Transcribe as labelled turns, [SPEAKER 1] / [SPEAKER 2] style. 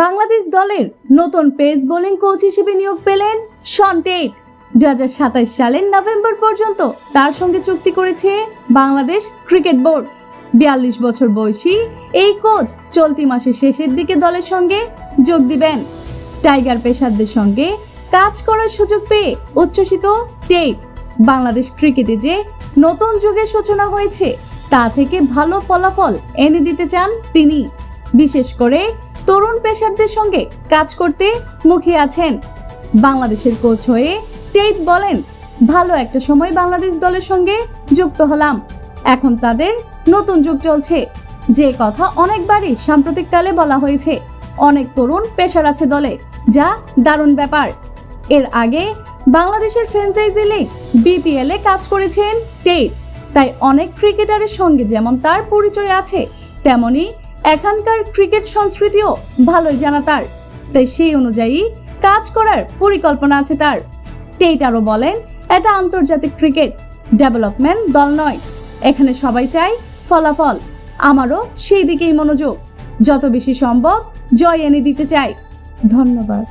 [SPEAKER 1] বাংলাদেশ দলের নতুন pace bowling coach হিসেবে নিয়োগ পেলেন শন টেট দু হাজার সাতাশ সালের নভেম্বর পর্যন্ত তার সঙ্গে চুক্তি করেছে বাংলাদেশ ক্রিকেট বোর্ড। বিয়াল্লিশ বছর বয়সী এই কোচ চলতি মাসের শেষের দিকে দলের সঙ্গে যোগ দিবেন। টাইগার পেশারদের সঙ্গে কাজ করার সুযোগ পেয়ে উচ্ছ্বসিত টেট বাংলাদেশ ক্রিকেটে যে নতুন যুগের সূচনা হয়েছে, তা থেকে ভালো ফলাফল এনে দিতে চান তিনি। বিশেষ করে তরুণ পেশারদের সঙ্গে কাজ করতে মুখিয়ে আছেন। বাংলাদেশের কোচ হয়ে টেট বলেন, ভালো একটা সময় বাংলাদেশ দলের সঙ্গে যুক্ত হলাম। এখন তাদের নতুন যুগ চলছে। যে কথা অনেকবারই সাম্প্রতিককালে বলা হয়েছে, অনেক তরুণ পেশার আছে দলে। যা দারুণ ব্যাপার। এর আগে বাংলাদেশের ফ্র্যাঞ্চাইজি লিগ বিপিএল এ কাজ করেছেন টেট তাই অনেক ক্রিকেটারের সঙ্গে যেমন তার পরিচয় আছে, তেমনি এখানকার ক্রিকেট সংস্কৃতিও ভালোই জানা তার। তাই সেই অনুযায়ী কাজ করার পরিকল্পনা আছে তার। টেট আরও বলেন, এটা আন্তর্জাতিক ক্রিকেট, ডেভেলপমেন্ট দল নয়। এখানে সবাই চায় ফলাফল। আমারও সেই দিকেই মনোযোগ। যত বেশি সম্ভব জয় এনে দিতে চাই। ধন্যবাদ।